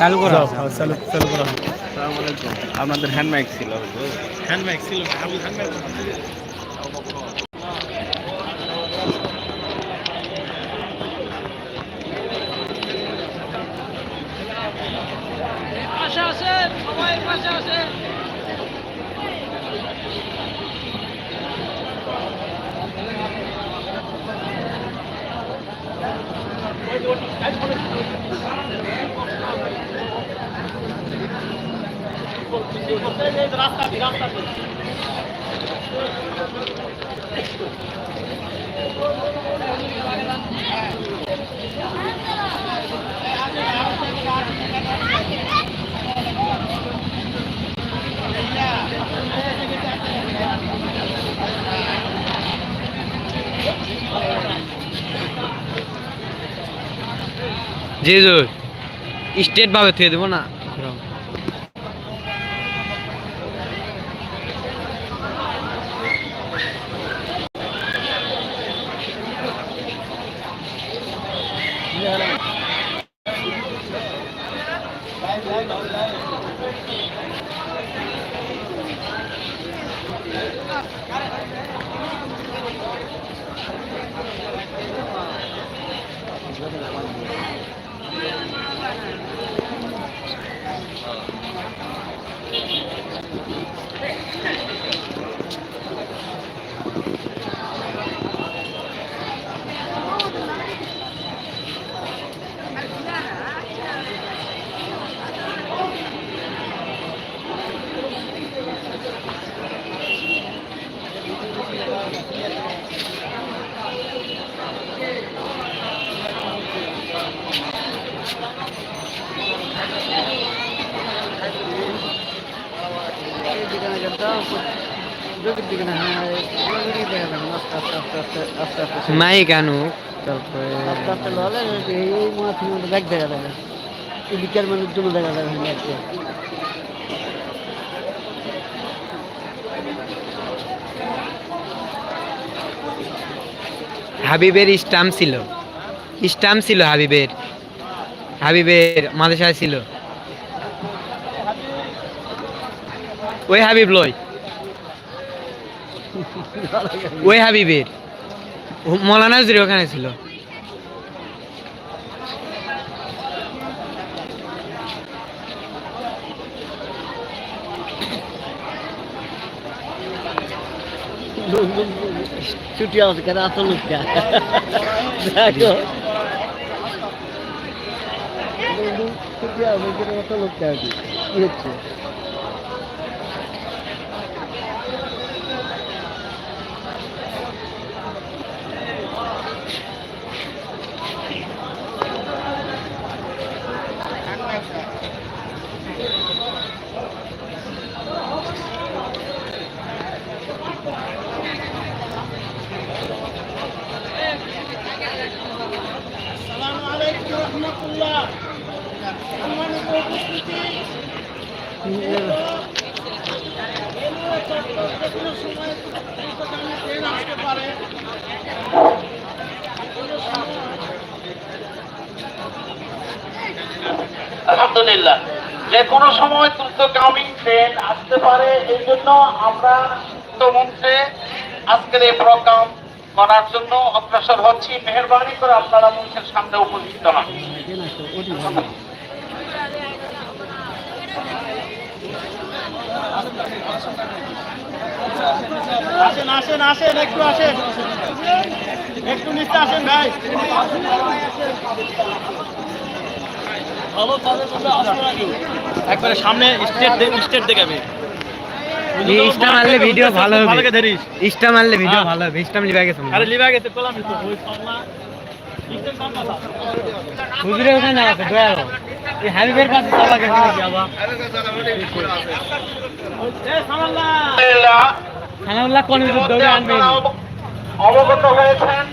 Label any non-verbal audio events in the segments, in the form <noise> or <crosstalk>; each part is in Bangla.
চালু করা। চালু চালু করা। আপনাদের হ্যান্ড মাইক ছিল। হ্যান্ড মাইক ছিল মাইক জি স্টেট ভাবে থুয়ে দেবো না। মাই কেন তারপরে দেখা হাবিবের স্টাম্প ছিল। স্টাম্প ছিল হাবিবের। হাবিবের মাদ্রাসায় ছিল। ওই হাবিব লই। <laughs> ওই হাবিবের। মৌলানা হুজুর ওখানে ছিল। ছুটি আছে, কেন আসল দেখো। ছুটি আছে, কেন আসল লোকটা? কি আলহামদুলিল্লাহ। যে কোনো সময় দ্রুতগামী ট্রেন আসতে পারে, এই জন্য আমরা মঞ্চে আজকের এই প্রোগ্রাম করার জন্য অগ্রসর হচ্ছি। মেহরবানি করে আপনারা মঞ্চের সামনে উপস্থিত হন। আসেন আসেন আসেন, একটু আসেন। একটু নিচে আসেন ভাই। একবারে সামনে স্টেট স্টেট দেখাবে। ইস্টা মারলে ভিডিও ভালো হবে। ধরিস। ইস্টা মারলে ভিডিও। ভালো হবে। ইস্টা লিবা গেছে আরে লিবা গেছে পেলাম তো। ওই সামনা স্টেট ওখানে আছে দয়া এই হাবিবের কাছে চালা গেছে নাকি আবার? এ সামাল্লা। কোন দৌড়ে আনবে আপনারা অব- অবগত হয়েছেন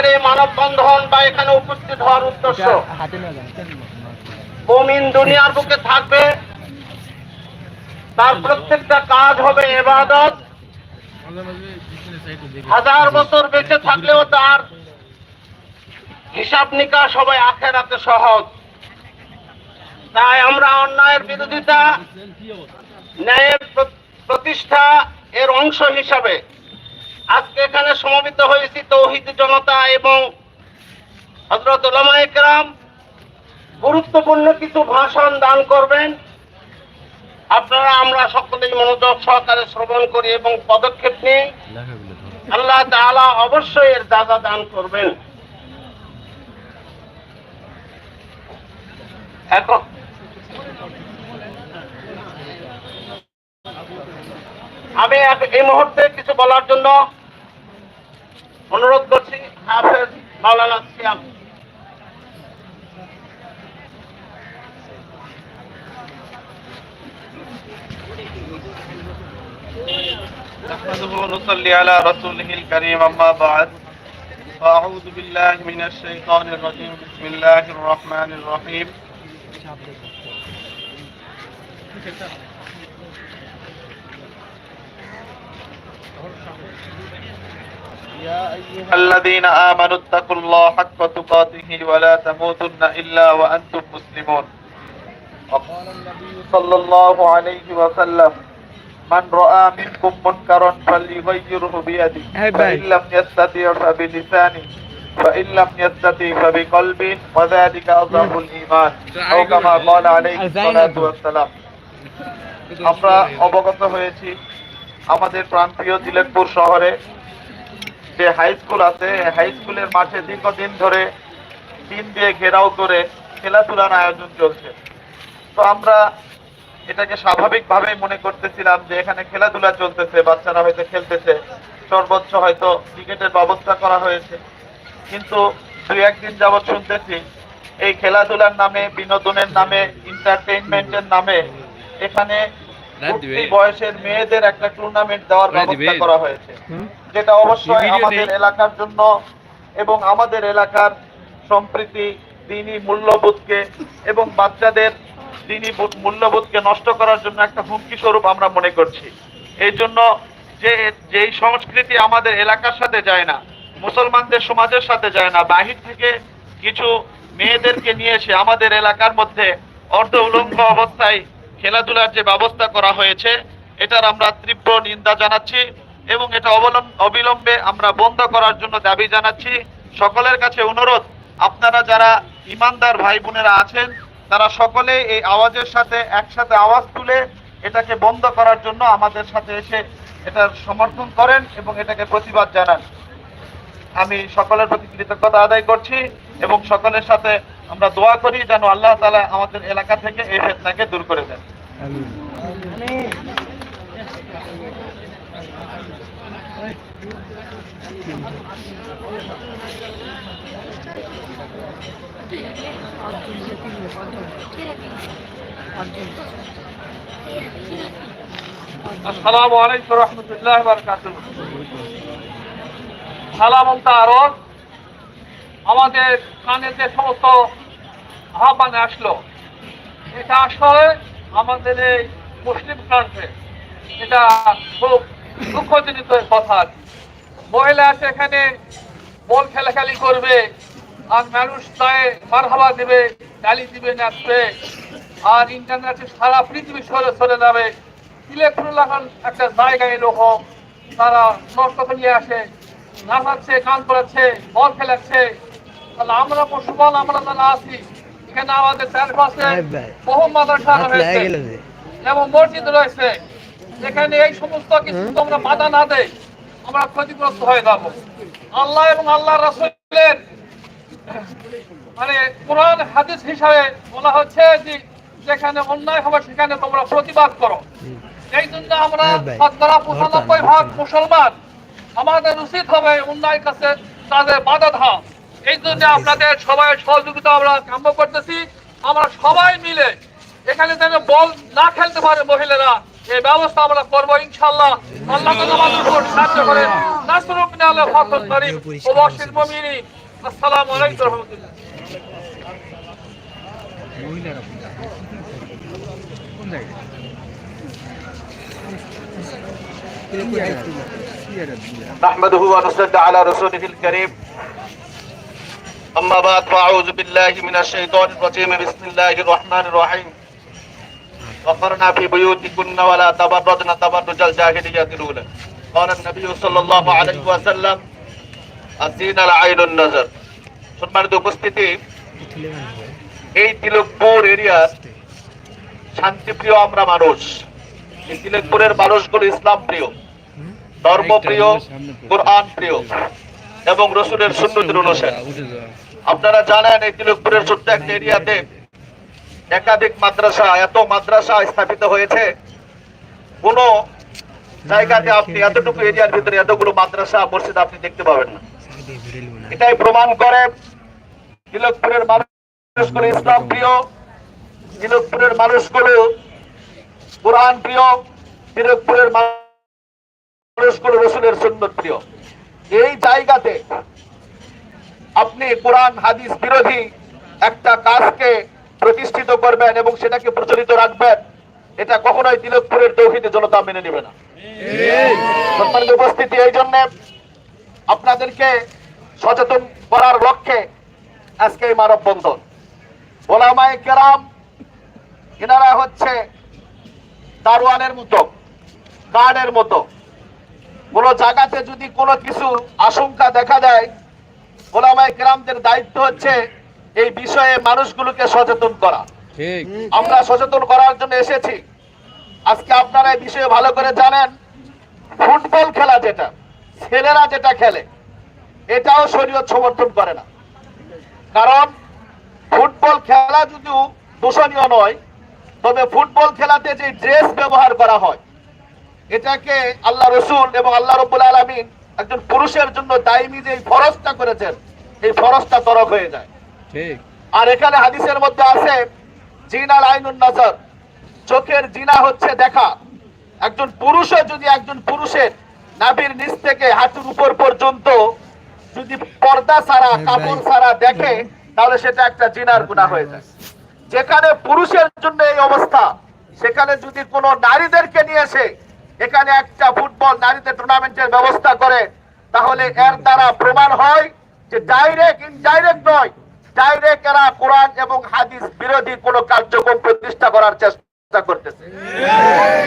আজকের এই মানববন্ধন বা এখানে উপস্থিত হওয়ার উদ্দেশ্য। হাতে না যান মুমিন দুনিয়ার বুকে থাকবে। তার প্রত্যেকটা কাজ হবে এবাদত। হাজার বছর বেঁচে থাকলেও তার হিসাব নিকাশ হবে আখেরাতে সহজ। তাই আমরা অন্যায়ের বিরোধিতা, ন্যায়ের প্রতিষ্ঠা এর অংশ হিসাবে আজকে এখানে সমবেত হয়েছি তৌহিদ জনতা এবং হজরত একরাম। গুরুত্বপূর্ণ কিছু ভাষণ দান করবেন। আপনারা, আমরা সকলেই মনোযোগ সহকারে শ্রবণ করি এবং পদক্ষেপ নিই। আল্লাহ তাআলা অবশ্যই এর দাদা দান করবেন। এখন আমি এই মুহূর্তে কিছু বলার জন্য অনুরোধ করছি হাফেজ মাওলানা সিয়াম نحمده ونصلي على رسوله الكريم أما بعد فأعوذ بالله من الشيطان الرجيم بسم الله الرحمن الرحيم الذين آمنوا اتقوا الله حق تقاته ولا تموتن إلا وأنتم مسلمون قال النبي صلى الله عليه وسلم من رأى منكم منكرا فليغيره بيده هاي باي. فإن لم يستطع فبلسانه فإن لم يستطع فبقلبه وذلك أضعف الإيمان أو كما قال عليه الصلاة والسلام আমরা অবগত হয়েছি আমাদের প্রান্তীয় তিলেকপুর শহরে যে হাই স্কুল আছে হাই স্কুলের মাঠে দীর্ঘদিন ধরে টিন দিয়ে ঘেরাও করে খেলাধুলার আয়োজন চলছে। তো আমরা এটাকে স্বাভাবিকভাবে মনে করতেছিলাম যে এখানে খেলাধুলা চলতেছে, বাচ্চারা হয়তো খেলতেছে, সর্বোচ্চ হয়তো ক্রিকেটের ব্যবস্থা করা হয়েছে। কিন্তু দুই একদিন যাবৎ শুনতেছি, এই খেলাধুলার নামে, বিনোদনের নামে এন্টারটেইনমেন্টের নামে এখানে উঠতি বয়সের মেয়েদের একটা টুর্নামেন্ট দেওয়ার ব্যবস্থা করা হয়েছে। যেটা অবশ্যই আমাদের এলাকার জন্য এবং আমাদের এলাকার সম্প্রীতি দিনী মূল্যবোধকে এবং বাচ্চাদের দিনী মূল্যবোধকে নষ্ট করার জন্য একটা হুমকি স্বরূপ আমরা মনে করছি। এই জন্য যে যেই সংস্কৃতি আমাদের এলাকার সাথে যায় না মুসলমানদের সমাজের সাথে যায় না বাহির থেকে কিছু মেয়েদেরকে নিয়ে এসে আমাদের এলাকার মধ্যে অর্ধ উলঙ্গ অবস্থায় খেলাধুলার যে ব্যবস্থা করা হয়েছে, এটার আমরা তীব্র নিন্দা জানাচ্ছি এবং এটা অবলম্ব আমরা বন্ধ করার জন্য দাবি জানাচ্ছি। সকলের কাছে অনুরোধ, আপনারা যারা ইমানদার ভাই বোনেরা আছেন, তারা সকলে এই আওয়াজের সাথে একসাথে আওয়াজ তুলে এটাকে বন্ধ করার জন্য আমাদের সাথে এসে এটার সমর্থন করেন এবং এটাকে প্রতিবাদ জানান। আমি সকলের প্রতি কৃতজ্ঞতা আদায় করছি এবং সকলের সাথে আমরা দোয়া করি যেন আল্লাহ তালা আমাদের এলাকা থেকে এই ফেতনাকে দূর করে দেন। আসসালামু আলাইকুম রহমতুল্লাহ বারকাতুহ। সালাম তারক আমাদের কানে যে সমস্ত আহ্বানে আসলো, এটা আসলে আমাদের এই মুসলিম কান্ট্রি, এটা খুব দুঃখজনিত কথা। মহিলা আছে এখানে, বল খেলাখালি করবে, আর মানুষ তাই মারহাবা দেবে, গালি দিবে, নাচবে, আর ইন্টারনেটে সারা পৃথিবী সরে সরে যাবে ইলেকট্রন একটা জায়গায় এরকম তারা নষ্ট নিয়ে আসে, নাচাচ্ছে, গান করাচ্ছে, বল খেলাচ্ছে তাহলে আমরা পশুপাল আমরা যারা আছি এখানে আমাদের চারপাশে ভাই ভাই। বহু মাদ্রাসা রয়েছে লেগে গেল যে। এবং মসজিদ রয়েছে। যেখানে এই সমস্ত কিছু তোমরা বাধা না দেয় আমরা ক্ষতিগ্রস্ত হয়ে যাব। আল্লাহ এবং আল্লাহ রাসূলের মানে কোরআন হাদিস হিসাবে বলা হচ্ছে যে যেখানে অন্যায় হবে সেখানে তোমরা প্রতিবাদ করো। এই জন্য আমরা শতকরা পঁচানব্বই ভাগ মুসলমান আমাদের উচিত হবে অন্যায় কাছে তাদের বাধা দেওয়া। এই জন্য আপনাদের সবাই সহযোগিতা আমরা কাম্য করতেছি আমরা সবাই মিলে এখানে যেন বল না খেলতে পারে মহিলারা এই ব্যবস্থা আমরা করবো ইনশাল্লাহ আল্লাহ তাআলা আমাদের উপর সাহায্য করে নাসরুম মিনাল্লাহ ফাতুল করিম ও বাশির মুমিনিন আসসালামু আলাইকুম ওয়া রাহমাতুল্লাহ نحمده ونصلي على رسوله الكريم أما بعد فأعوذ بالله من الشيطان الرجيم بسم الله الرحمن الرحيم وقرنا في بيوتكن ولا تبرجن تبرج الجاهلية الأولى قال النبي صلى الله عليه وسلم الزين العين النظر সম্মানিত উপস্থিতি এই তিলকপুর এরিয়ার শান্তিপ্রিয় আমরা মানুষ এই তিলকপুরের মানুষগুলো ইসলাম প্রিয় ধর্মপ্রিয় কোরআন প্রিয় এবং রসুলের সুন্নতির অনুসারী। আপনারা জানেন এই তিলকপুরের ছোট্ট একটা এরিয়াতে একাধিক মাদ্রাসা, এত মাদ্রাসা স্থাপিত হয়েছে। কোন জায়গাতে আপনি এতটুকু এরিয়ার ভিতরে এতগুলো মাদ্রাসা, মসজিদ আপনি দেখতে পাবেন না। এটাই প্রমাণ করে তিলকপুরের মানুষগুলো ইসলাম প্রিয়, তিলকপুরের মানুষগুলো কোরআন প্রিয়, তিলকপুরের মানুষগুলো রসুলের সুন্নত প্রিয়। এই জায়গাতে আপনি কোরআন, হাদিস বিরোধী একটা কাজকে প্রতিষ্ঠিত করবেন এবং সেটাকে প্রচলিত রাখবেন, এটা কখনোই তিলকপুরের তৌহিদে জনতা মেনে নেবে না। সম্মানিত উপস্থিতি, এই জন্য আপনাদেরকে সচেতন করার লক্ষ্যে আজকে এই মানববন্ধন ওলামায়ে কেরাম, এনারা হচ্ছে দারোয়ানের মতো গার্ডের মতো কোন জায়গাতে যদি কোনো কিছু আশঙ্কা দেখা দেয় গোলামায় গ্রামদের দায়িত্ব হচ্ছে এই বিষয়ে মানুষগুলোকে সচেতন করা। আমরা সচেতন করার জন্য এসেছি। আজকে আপনারা এই বিষয়ে ভালো করে জানেন ফুটবল খেলা যেটা ছেলেরা যেটা খেলে এটাও শরীয়ত সমর্থন করে না। কারণ ফুটবল খেলা যদিও দূষণীয় নয় তবে ফুটবল খেলাতে যে ড্রেস ব্যবহার করা হয় এটাকে আল্লাহ রসুল এবং আল্লাহ রব্বুল আলমিন একজন পুরুষের জন্য দায়মি যে ফরজটা করেছেন এই ফরজটা তরক হয়ে যায়। ঠিক। আর এখানে হাদিসের মধ্যে আছে জিনাল আইনুন নজর। চোখের জিনা হচ্ছে দেখা। একজন পুরুষও যদি একজন পুরুষের নাভির নিচ থেকে হাঁটুর উপর পর্যন্ত যদি পর্দা ছাড়া কাপড় ছাড়া দেখে তাহলে সেটা একটা জিনার গুণা হয়ে যায়। যেখানে পুরুষের জন্য এই অবস্থা সেখানে যদি কোনো নারীদেরকে নিয়ে এসে এখানে একটা ফুটবল নারীদের টুর্নামেন্টের ব্যবস্থা করে, তাহলে এর দ্বারা প্রমাণ হয় যে ডাইরেক্ট ইনডাইরেক্ট নয় ডাইরেক্ট এরা কোরআন এবং হাদিস বিরোধী কোন কার্যক্রম প্রতিষ্ঠা করার চেষ্টা করতেছে।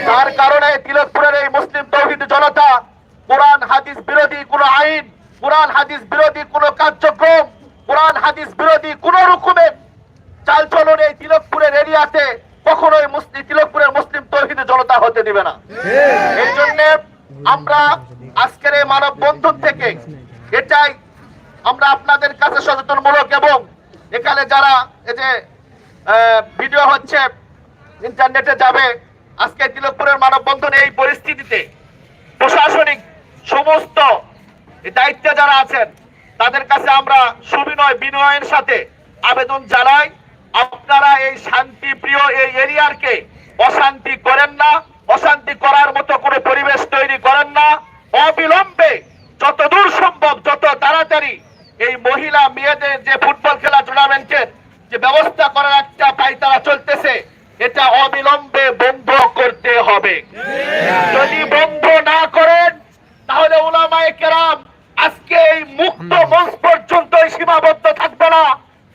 তার কারণে তিলকপুরের এই মুসলিম তৌহিদ জনতা, কোরআন, হাদিস বিরোধী কোন আইন, কোরআন, হাদিস বিরোধী কোন কার্যক্রম, কোরআন, হাদিস বিরোধী কোন রকমের চালচলন এই তিলকপুরের এরিয়াতে কখনোই মুসলিম তিলকপুরের মুসলিম তৌহিদ জনতা হতে দিবে না। এই জন্য আমরা আজকের এই মানব বন্ধন থেকে এটাই আমরা আপনাদের কাছে সচেতনমূলক এবং এখানে যারা এই যে ভিডিও হচ্ছে ইন্টারনেটে যাবে আজকে তিলকপুরের মানববন্ধন এই পরিস্থিতিতে প্রশাসনিক সমস্ত দায়িত্বে যারা আছেন তাদের কাছে আমরা সুবিনয় বিনয়ের সাথে আবেদন জানাই। আপনারা এই শান্তি প্রিয় এই এরিয়ারকে অশান্তি করেন না, অশান্তি করার মতো কোনো পরিবেশ তৈরি করেন না। অবিলম্বে যতদূর সম্ভব, যত তাড়াতাড়ি এই মহিলা, মেয়েদের যে ফুটবল খেলা টুর্নামেন্টের যে ব্যবস্থা করার একটা পাইতারা চলতেছে, এটা অবিলম্বে বন্ধ করতে হবে। যদি বন্ধ না করেন, তাহলে ওলামায়ে কেরাম আজকে এই মুক্ত মঞ্চ পর্যন্তই সীমাবদ্ধ থাকবে না।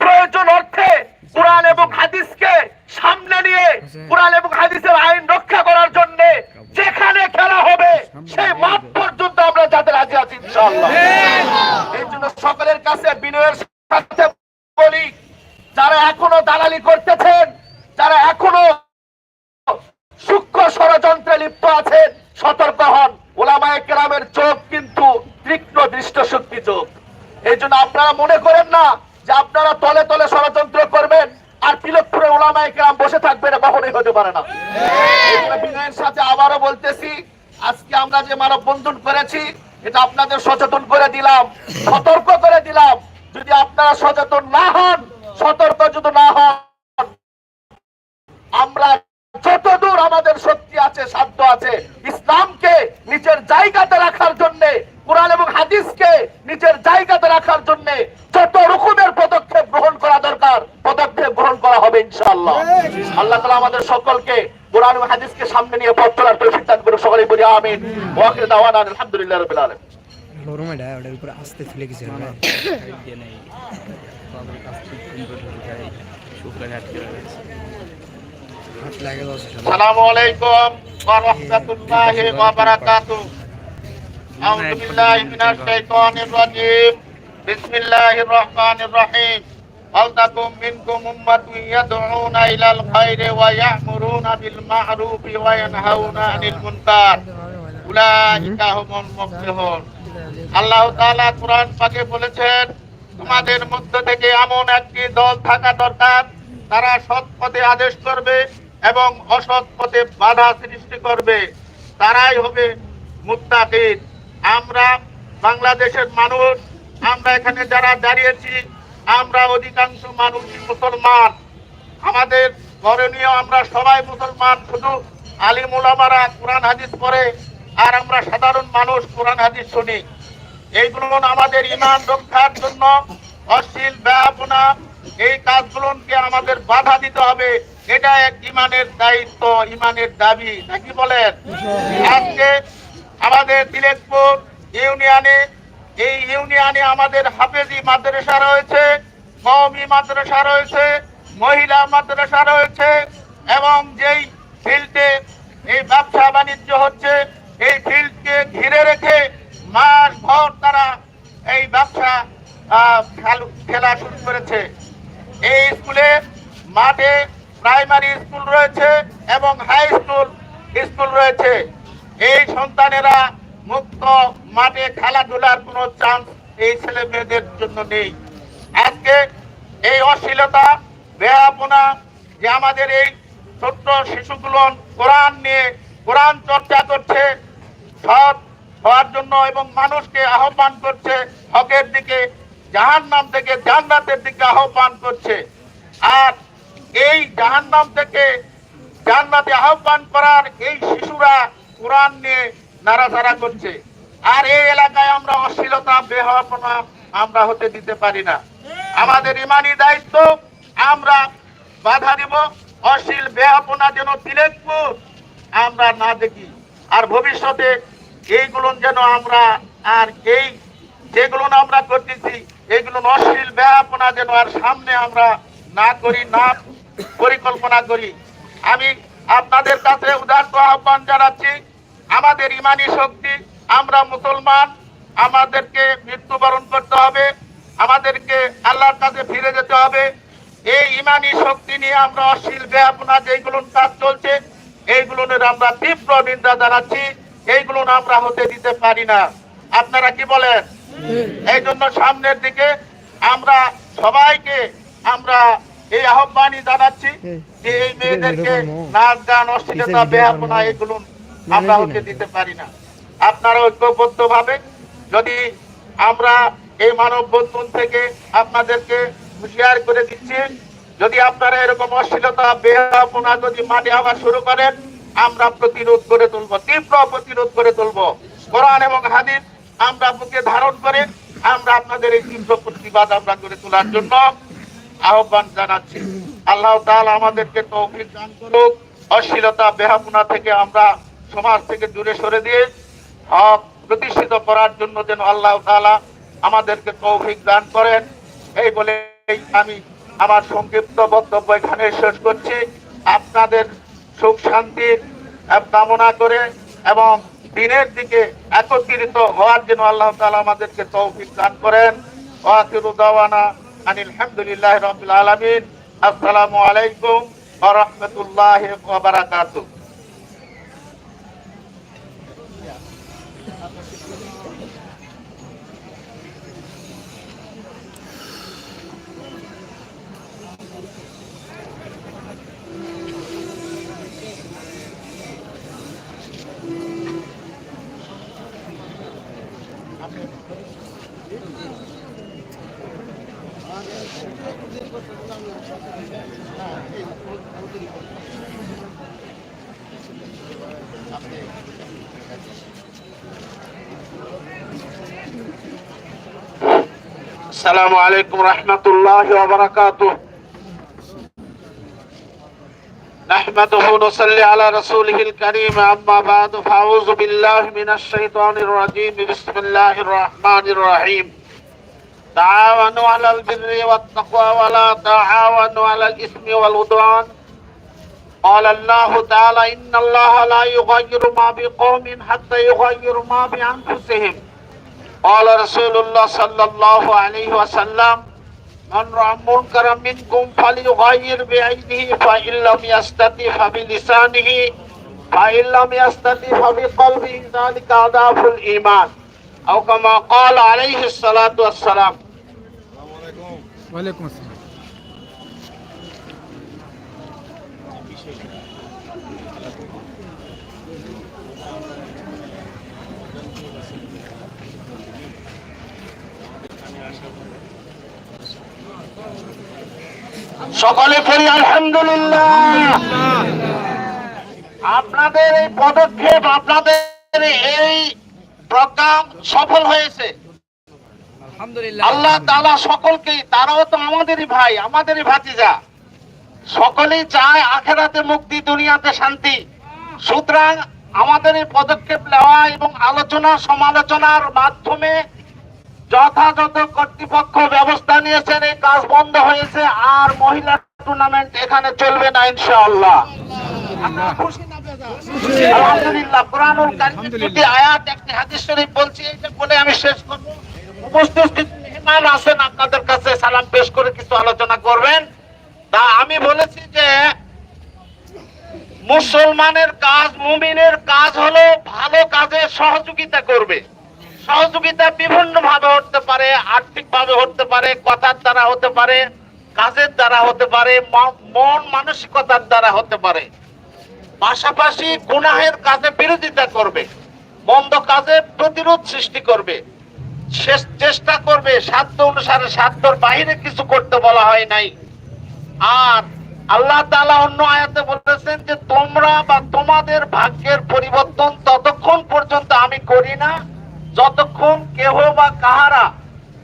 প্রয়োজন অর্থে কোরআন এবং হাদিসকে সামনে নিয়ে কোরআন এবং হাদিসের আইন রক্ষা করার জন্য যেখানে খেলা হবে সেই মাঠ পর্যন্ত আমরা যাতে রাজি আছি ইনশাআল্লাহ। এই জন্য সকলের কাছে বিনয়ের সাথে বলি যারা এখনও দালালি করতেছেন যারা এখনও সূক্ষ্ম ষড়যন্ত্রে লিপ্ত আছেন সতর্ক হন। ওলামায়ে কেরামের চোখ কিন্তু তীক্ষ্ণ দৃষ্ট শক্তি চোখ। এই জন্য আপনারা মনে করেন না যে আপনারা তলে তলে ষড়যন্ত্র করবেন আর তিলকপুরে ওলামায় কেরাম বসে থাকবে না কখনোই হতে পারে না। বিনয়ের সাথে আবারও বলতেছি, আজকে আমরা যে মানব বন্ধন করেছি, এটা আপনাদের সচেতন করে দিলাম, সতর্ক করে দিলাম। যদি আপনারা সচেতন না হন, সতর্ক যদি না হন, আমরা যতদূর আমাদের শক্তি আছে সাধ্য আছে ইসলামকে নিজের জায়গাতে রাখার জন্য কোরআন এবং হাদিসকে নিজের জায়গাতে রাখার জন্য যত রকমের পদক্ষেপ গ্রহণ করা দরকার পদক্ষেপ গ্রহণ করা হবে ইনশাআল্লাহ আল্লাহ তাআলা আমাদের সকলকে কোরআন এবং হাদিসকে সামনে নিয়ে পথ চলার তৌফিক দান করুন সকলেই বলি আমিন ওয়া আখিরু দাওয়ানা আলহামদুলিল্লাহি রাব্বিল আলামিন গরম এটা ওটার উপরে আস্তে ফেলে গেছে তাদের কাছ থেকে আসসালামু আলাইকুম ওয়া রাহমাতুল্লাহি ওয়া বারাকাতুহু আউযু বিল্লাহি মিনাশ শাইতানির রাজীম বিসমিল্লাহির রহমানির রহিম ولتكن منكم أمة يدعون إلى الخير ويأمرون بالمعروف وينهون عن المنكر أولئك هم المفلحون আল্লাহ তাআলা কোরআন পাকে বলেছেন তোমাদের মধ্য থেকে এমন একটি দল থাকা দরকার তারা সৎ পথে আদেশ করবে এবং অসৎ পথে বাধা সৃষ্টি করবে, তারাই হবে মুত্তাকিন। আমরা বাংলাদেশের মানুষ, আমরা এখানে যারা দাঁড়িয়েছি, আমরা অধিকাংশ মানুষ মুসলমান। আমাদের করণীয় আমরা সবাই মুসলমান, শুধু আলিম ওলামারা কোরআন হাদিস পড়ে, আর আমরা সাধারণ মানুষ কোরআন হাদিস শুনি। এইগুলো আমাদের ইমান রক্ষার জন্য অশ্লীল ব্যাপনা এই কাজগুলোকে আমাদের বাধা দিতে হবে। এটা এক ইমানের দায়িত্ব, ইমানের দাবি, নাকি বলেন? আজকে আমাদের তিলেকপুর ইউনিয়নে, এই ইউনিয়নে আমাদের হাফেজি মাদ্রাসা রয়েছে, কওমি মাদ্রাসা রয়েছে, মহিলা মাদ্রাসা রয়েছে, এবং যেই ফিল্ডে এই ব্যবসা বাণিজ্য হচ্ছে, এই ফিল্ডকে ঘিরে রেখে মাস ভর তারা এই ব্যবসা খেলা শুরু করেছে। এই স্কুলে মাঠে প্রাইমারি স্কুল রয়েছে এবং হাই স্কুল স্কুল রয়েছে। এই সন্তানেরা মুক্ত মাঠে খেলাধুলার কোনো চান্স এই ছেলে মেয়েদের জন্য নেই। আজকে এই অশ্লীলতা বেহাপনা যে আমাদের এই ছোট্ট শিশুগুলো কোরআন নিয়ে কোরআন চর্চা করছে, সৎ হওয়ার জন্য এবং মানুষকে আহ্বান করছে, হকের দিকে, জাহান্নাম থেকে জান্নাতের দিকে আহ্বান করছে। আর এই জাহান্নাম থেকে জান্নাতে আহ্বান করার এই শিশুরা কোরআন নিয়ে নাড়াচাড়া করছে। আর এই এলাকায় আমরা অশ্লীলতা বেহাপনা আমরা হতে দিতে পারি না। আমাদের ইমানি দায়িত্ব, আমরা বাধা দিব, অশ্লীল বেহাপনা যেন তিলেকপুর আমরা না দেখি। আর ভবিষ্যতে এইগুলো যেন আমরা আর এই যেগুলো আমরা করতেছি, এইগুলো অশ্লীল বেহাপনা যেন আর সামনে আমরা না করি, না পরিকল্পনা করি। আমি আপনাদের কাছে উদার্ত আহ্বান জানাচ্ছি আমাদের ইমানি শক্তি আমরা মুসলমান আমাদেরকে মৃত্যুবরণ করতে হবে আমাদেরকে আল্লাহর কাছে ফিরে যেতে হবে। এই ইমানি শক্তি নিয়ে আমরা অশ্লীল ব্যাপনা যেগুলো কাজ চলছে এইগুলোর আমরা তীব্র নিন্দা জানাচ্ছি এইগুলো আমরা হতে দিতে পারি না। আপনারা কি বলেন? এই জন্য সামনের দিকে আমরা সবাইকে আমরা এই আহ্বানই জানাচ্ছি যে এই মেয়েদেরকে নাচ গান অশ্লীলতা বেহাপনা এগুলো আমরা হতে দিতে পারি না। আপনারা ঐক্যবদ্ধ ভাবে যদি আমরা এই মানব বন্ধন থেকে আপনাদেরকে হুঁশিয়ার করে দিচ্ছি যদি আপনারা এরকম অশ্লীলতা বেহাপনা যদি মাঠে আবার শুরু করেন আমরা প্রতিরোধ করে তুলবো তীব্র প্রতিরোধ করে তুলবো। কোরআন এবং হাদিস আমরা বুকে ধারণ করে আমরা আপনাদের এই তীব্র প্রতিবাদ আমরা করে তোলার জন্য আহ্বান জানাচ্ছি। আল্লাহ আমাদেরকে তৌফিক দান করুক, অশ্লীলতা বেহাপনা থেকে আমরা সমাজ থেকে দূরে সরে দিয়ে হক প্রতিষ্ঠিত করার জন্য যেন আল্লাহ তাআলা আমাদেরকে তৌফিক দান করেন। এই বলে আমি আমার সংক্ষিপ্ত বক্তব্য এখানে শেষ করছি। আপনাদের সুখ শান্তির কামনা করে এবং দিনের দিকে একত্রিত হওয়ার জন্য আল্লাহ তালা আমাদেরকে তৌফিক দান করেন। ওয়াকিরু দাওয়ানা আনিল হামদুলিল্লাহি রাব্বিল আলামিন। আসসালামু আলাইকুম ওয়া রাহমাতুল্লাহি السلام عليكم ورحمة الله وبركاته. نحمده ونصلي على رسوله الكريم. أما بعد فأعوذ بالله من الشيطان الرجيم. بسم الله الرحمن الرحيم. تعاونوا على البر والتقوى ولا تعاونوا على الإثم والعدوان. قال الله تعالى إن الله لا يغير ما بقوم حتى يغيروا ما بأنفسهم. قال رسول الله صلى الله عليه وسلم من رأى منكرا منكم فليغير بعينه فإن لم يستطع فبلسانه فإن لم يستطع بقلبه ذلك أضعف الإيمان. أو كما قال عليه الصلاة والسلام. وعليكم السلام. সকলে পড়ি আলহামদুলিল্লাহ। আপনাদের এই পদক্ষেপ আপনাদের এই প্রোগ্রাম সফল হয়েছে। আল্লাহ তাআলা সকলকেই তারাও তো আমাদেরই ভাই আমাদেরই ভাতিজা। সকলেই চায় আখেরাতে মুক্তি দুনিয়াতে শান্তি। সুতরাং আমাদের এই পদক্ষেপ নেওয়া এবং আলোচনা সমালোচনার মাধ্যমে যথাযথ কর্তৃপক্ষ ব্যবস্থা নিয়েছেন এই কাজ বন্ধ হয়েছে আর মহিলা টুর্নামেন্ট এখানে চলবে না ইনশাআল্লাহ। আপনারা খুশি না বেজার? আলহামদুলিল্লাহ। কোরআনুল কারীমের আয়াত একটি হাদিস শরীফ বলছি এইটা বলে আমি শেষ করব। উপস্থিত মেহমান আছেন আপনাদের কাছে সালাম পেশ করে কিছু আলোচনা করবেন। তা আমি বলেছি যে মুসলমানের কাজ মুমিনের কাজ হলো ভালো কাজে সহযোগিতা করবে। সহযোগিতা বিভিন্ন ভাবে হতে পারে আর্থিক ভাবে হতে পারে, কথার দ্বারা হতে পারে, কাজের দ্বারা হতে পারে মন মানসিকতার দ্বারা হতে পারে। পাশাপাশি গুনাহের কাজে বিরোধিতা করবে, মন্দ কাজে প্রতিরোধ সৃষ্টি করবে, শেষ চেষ্টা করবে, সাধ্য অনুসারে সাধ্যর বাইরে কিছু করতে বলা হয় নাই। আর আল্লাহ তাআলা অন্য আয়াতে বলেছেন যে, তোমরা বা তোমাদের ভাগ্যের পরিবর্তন ততক্ষণ পর্যন্ত আমি করি না যতক্ষণ কেহ বা কাহারা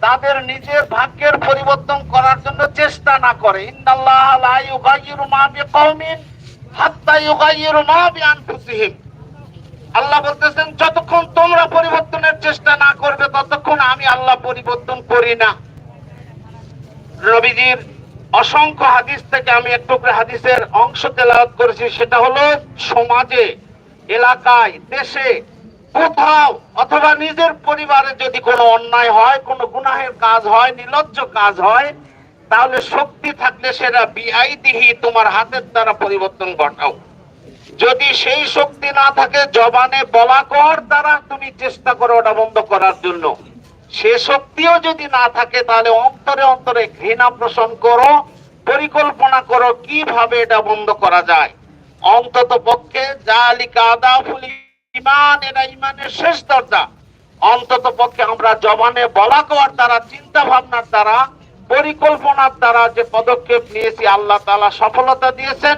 তাদের নিজের ভাগ্যের পরিবর্তন করার জন্য চেষ্টা না করে আল্লাহ বলতেছেন, যতক্ষণ তোমরা পরিবর্তনের চেষ্টা না করবে, ততক্ষণ আমি আল্লাহ পরিবর্তন করি না। নবীজির অসংখ্য হাদিস থেকে আমি একটু হাদিসের অংশ তেলাওয়াত করেছি, সেটা হলো সমাজে, এলাকায়, দেশে কোথাও অথবা নিজের পরিবারে যদি কোনো অন্যায় হয়, কোনো গুনাহের কাজ হয় নির্লজ্জ কাজ হয়, তাহলে শক্তি থাকলে সেটা বিআইদিহি তোমার হাতের দ্বারা পরিবর্তন ঘটাও। যদি সেই শক্তি না থাকে, জবানে বলা কর দ্বারা তুমি চেষ্টা করো ওটা বন্ধ করার জন্য। সে শক্তিও যদি না থাকে, তাহলে অন্তরে অন্তরে ঘৃণা পোষণ করো, পরিকল্পনা করো কীভাবে এটা বন্ধ করা যায়। অন্তত পক্ষে জালিকা আদাফুল ইমান, এরা ইমানের শেষ দরজা। অন্তত পক্ষে আমরা জবানে বলা করার দ্বারা চিন্তা ভাবনার দ্বারা, পরিকল্পনার দ্বারা যে পদক্ষেপ নিয়েছি, আল্লাহ তাআলা সফলতা দিয়েছেন।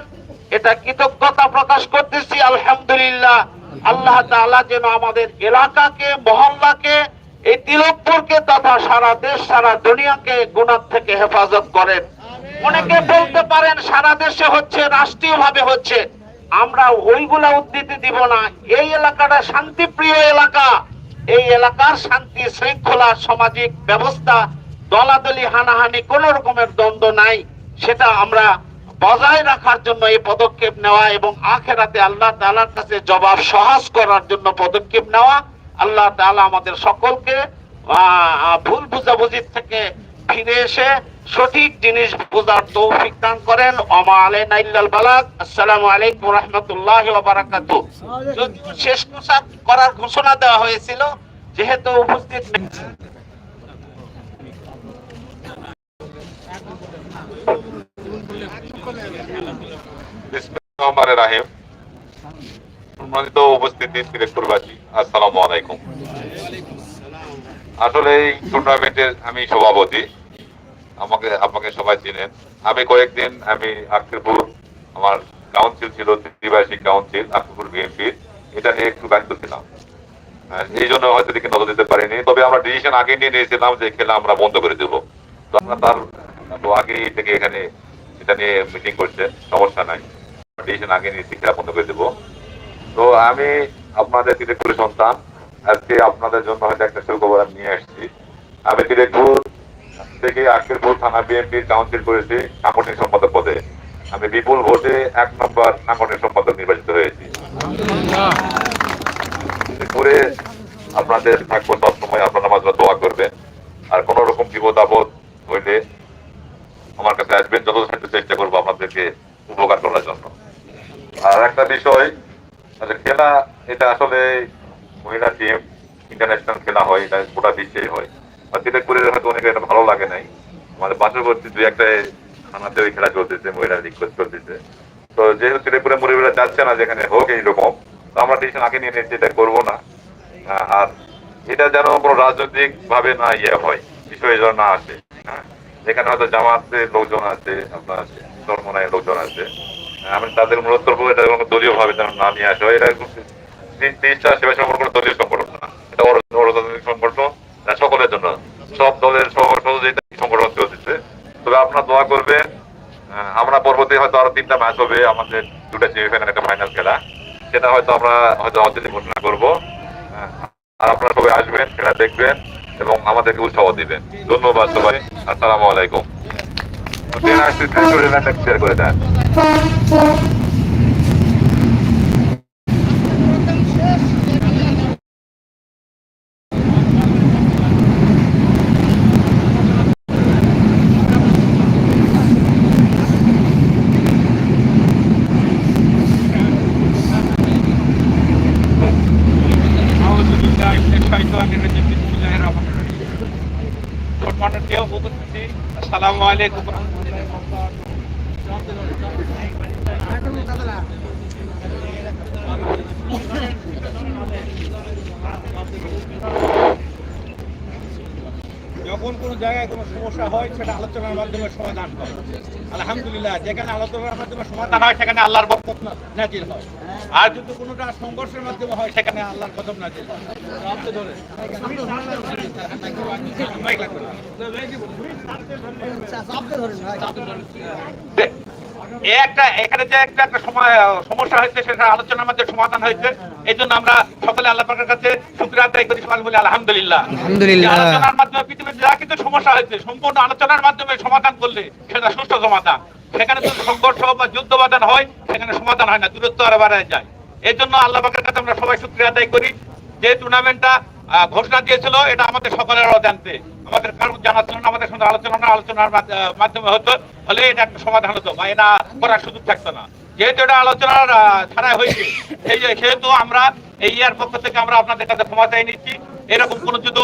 এটা কৃতজ্ঞতা প্রকাশ করতেছি, আলহামদুলিল্লাহ। আল্লাহ তাআলা যেন আমাদের এলাকাকে, মহল্লাকে, এই তিলকপুরকে তথা সারা দেশ, সারা দুনিয়াকে গুণার থেকে হেফাজত করেন। অনেকে বলতে পারেন, সারা দেশে হচ্ছে রাষ্ট্রীয় ভাবে হচ্ছে। আমরা ওইগুলা উদ্ধৃতি দিব না। এই এলাকাটা শান্তিপ্রিয় এলাকা। এই এলাকার শান্তি শৃঙ্খলা, সামাজিক ব্যবস্থা, দলাদলি, হানাহানি, কোন রকমের দ্বন্দ্ব নাই। সেটা আমরা বজায় রাখার জন্য এই পদক্ষেপ নেওয়া এবং আখেরাতে আল্লাহ তাআলার কাছে জবাব সহজ করার জন্য পদক্ষেপ নেওয়া। আল্লাহ তাআলা আমাদের সকলকে ভুল বুঝাবুঝির থেকে ফিরে এসে সঠিক জিনিস বোঝার তৌফিক দান করেন। ওমা আলাইনা বালাগ। আসসালামু আলাইকুম রাহমাতুল্লাহি ওয়া বারাকাতুহু। যদিও শেষ কথা করার ঘোষণা দেওয়া হয়েছিল, যেহেতু উপস্থিত আমি সভাপতি। আমাকে আপনাকে সবাই চিনেন। আমি কয়েকদিন, আমি আক্কিরপুর আমার কাউন্সিল ছিল ত্রিবাসী কাউন্সিল আক্কিরপুর বিএনপির এটা নিয়ে একটু ব্যস্ত ছিলাম। এই জন্য হয়তো দিকে নজর দিতে পারিনি। তবে আমরা ডিসিশন আগে নিয়ে নিয়েছিলাম যে খেলা আমরা বন্ধ করে দেবো। তো আমরা তার আগে থেকে এখানে এটা নিয়ে মিটিং করছে। সমস্যা নাই। ডিসিশন আগে নিয়ে খেলা বন্ধ করে দেবো। তো আমি আপনাদের সিলেক্টপুরের সন্তান। আজকে আপনাদের জন্য হয়তো একটা সুখবর আমি নিয়ে আসছি। আমি সিলেক্টপুর থেকে আকিরপুর থানা বিএনপির কাউন্সিল করেছি সাংগঠনিক সম্পাদক পদে। আমি বিপুল ভোটে এক নম্বর সাংগঠনিক সম্পাদক নির্বাচিত হয়েছি। করে আপনাদের থাকব সবসময়, আপনারা মাঝে দোয়া করবেন। আর কোন রকম বিপদ আপদ হইলে আমার কাছে আসবেন যত চেষ্টা করব আপনাদেরকে উপকার করার জন্য। আর একটা বিষয় খেলা, এটা আসলে মহিলা টিম ইন্টারন্যাশনাল খেলা হয়, এটা গোটা বিশ্বেই হয়। আর তিলেকপুরের হয়তো অনেকে এটা ভালো লাগে নাই। আমাদের পার্শ্ববর্তী দুই একটা থানাতে ওই খেলা চলতেছে, মহিলা রিকোয়েস্ট চলতেছে। তো যেহেতু তিলেকপুরে মুরব্বীরা যাচ্ছে না যেখানে হোক এইরকম তো আমরা ডিসিশন আগে নিয়ে নিচ্ছি এটা করব না। আর এটা যেন কোনো রাজনৈতিক ভাবে না ইয়ে হয়, বিষয় যেন না আসে হ্যাঁ? যেখানে হয়তো জামাতের লোকজন আছে, আপনার ধর্মনায় লোকজন আছে। আমি তাদের করব এটা কোনো দলীয় ভাবে যেন না নিয়ে আসে এটা তিরিশটা সেবা কোনো দলীয় সংগঠন না। এটা সংগঠন। এটা সকলের জন্য। সব দলের সহ- সহযোগিতা সংগঠন চলতেছে তবে আপনারা দোয়া করবেন আমরা পরবর্তী হয়তো আরও তিনটা ম্যাচ হবে আমাদের দুটা সেমিফাইনাল একটা ফাইনাল খেলা। সেটা হয়তো আমরা হয়তো অতিথি ঘোষণা করব। আর আপনারা সবাই আসবেন সেটা দেখবেন এবং আমাদেরকে উৎসাহ দিবেন। ধন্যবাদ সবাই। আসসালামু আলাইকুম। শেয়ার করে দেন আসসালামু আলাইকুম যখন কোনো জায়গায় কোনো সমস্যা হয়, সেটা আলোচনার মাধ্যমে সমাধান হয়। আলহামদুলিল্লাহ, যেখানে আলোচনার মাধ্যমে সমাধান হয়, সেখানে আল্লাহর বরকত না- নাজিল হয়। আর যদি কোনোটা সংঘর্ষের মাধ্যমে হয়, সেখানে আল্লাহর কদম নাজিল হয়। একটা এখানে যে একটা একটা সময় সমস্যা হয়েছে সেটা আলোচনার মাধ্যমে সমাধান হয়েছে। এই জন্য আমরা সকলে আল্লাহ পাকের কাছে শুক্রিয়া আদায় করি সবাই বলি আলহামদুলিল্লাহ। আলহামদুলিল্লাহ। আলোচনার মাধ্যমে পৃথিবীতে যা কিছু সমস্যা হয়েছে সম্পূর্ণ আলোচনার মাধ্যমে সমাধান করলে সেটা সুষ্ঠু সমাধান। সেখানে যদি সংঘর্ষ বা যুদ্ধ হয় সেখানে সমাধান হয় না দূরত্ব আরও বাড়ায় যায়। এই জন্য আল্লাহ পাকের কাছে আমরা সবাই শুক্রিয়া আদায় করি। যে টুর্নামেন্টটা ঘোষণা দিয়েছিল, এটা আমাদের সকলের অজান্তে। আমাদের কারণ জানা ছিল না, আমাদের সঙ্গে আলোচনা আলোচনার মাধ- মাধ্যমে হতো। ফলে এটা একটা সমাধান হতো বা এটা করার সুযোগ থাকতো না। যেহেতু এটা আলোচনার ছাড়াই হয়েছে, সেই সেহেতু আমরা এই ইয়ার পক্ষ থেকে আমরা আপনাদের কাছে ক্ষমা চাই নিচ্ছি। এরকম কোন যদি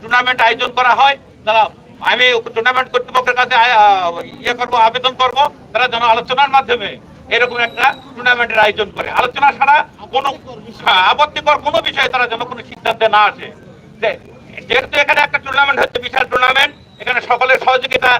টুর্নামেন্ট আয়োজন করা হয় তারা আমি টুর্নামেন্ট কর্তৃপক্ষের কাছে ইয়ে করব, আবেদন করব, তারা যেন আলোচনার মাধ্যমে এরকম একটা টুর্নামেন্টের আয়োজন করে। আলোচনা ছাড়া কোনো আপত্তিকর কোনো বিষয়ে তারা যেন কোনো সিদ্ধান্তে না আসে। যেহেতু এখানে একটা টুর্নামেন্ট হচ্ছে বিশাল টুর্নামেন্ট এখানে সকলের সহযোগিতা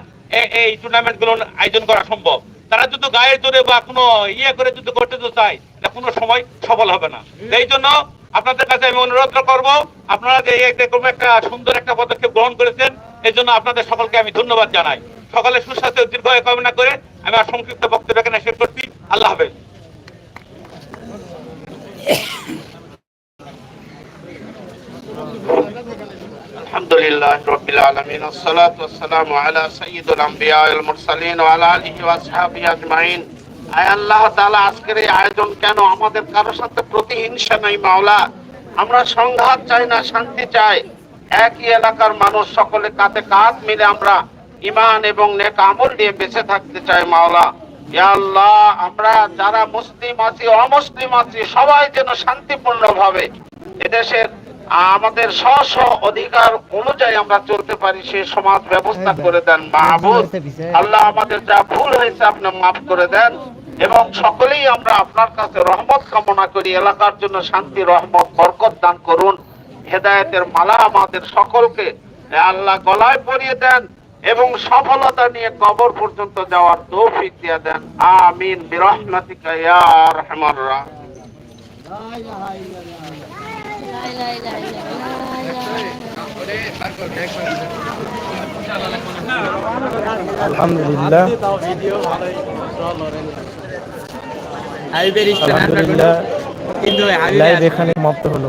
এই টুর্নামেন্টগুলো আয়োজন করা সম্ভব। তারা যদি গায়ে জোরে বা কোনো ইয়ে করে যদি করতে তো চায় কোনো সময় সফল হবে না। এই জন্য আপনাদের কাছে আমি অনুরোধ করব আপনারা যে এই এরকম একটা সুন্দর একটা পদক্ষেপ গ্রহণ করেছেন এই জন্য আপনাদের সকলকে আমি ধন্যবাদ জানাই সকলের সুস্বাস্থ্য ও দীর্ঘায়ু কামনা করে আমি আর সংক্ষিপ্ত বক্তব্য এখানে শেষ করছি আল্লাহ হাফেজ الحمد لله رب العالمين والصلاة والسلام على سيد الأنبياء والمرسلين وعلى آله وأصحابه أجمعين আয় আল্লাহ তাআলা, আজকের এই আয়োজন কেন আমাদের কারোর সাথে প্রতিহিংসা নাই মাওলা? আমরা সংঘাত চাই না, শান্তি চাই। একই এলাকার মানুষ সকলে কাঁধে কাঁধ মিলে আমরা ইমান এবং নেক আমল নিয়ে বেঁচে থাকতে চাই মাওলা। আল্লাহ, আমরা যারা মুসলিম আছি, অমুসলিম আছি, সবাই যেন শান্তিপূর্ণ ভাবে এদেশের আমাদের স্ব স্ব অধিকার অনুযায়ী আমরা চলতে পারি সেই সমাজ ব্যবস্থা করে দেন মাহবুদ। আল্লাহ আমাদের যা ভুল হয়েছে আপনি মাফ করে দেন এবং সকলেই আমরা আপনার কাছে রহমত কামনা করি এলাকার জন্য শান্তি রহমত বরকত দান করুন। হেদায়েতের মালা আমাদের সকলকে আল্লাহ গলায় পরিয়ে দেন এবং সফলতা নিয়ে কবর পর্যন্ত যাওয়ার তৌফিক দিয়ে দেন। আমিন বিরহমাতিকা ইয়া রহমান। রাহিম আলহামদুলিল্লাহ। আলহামদুলিল্লাহ। লাইভ এখানে মত হলো।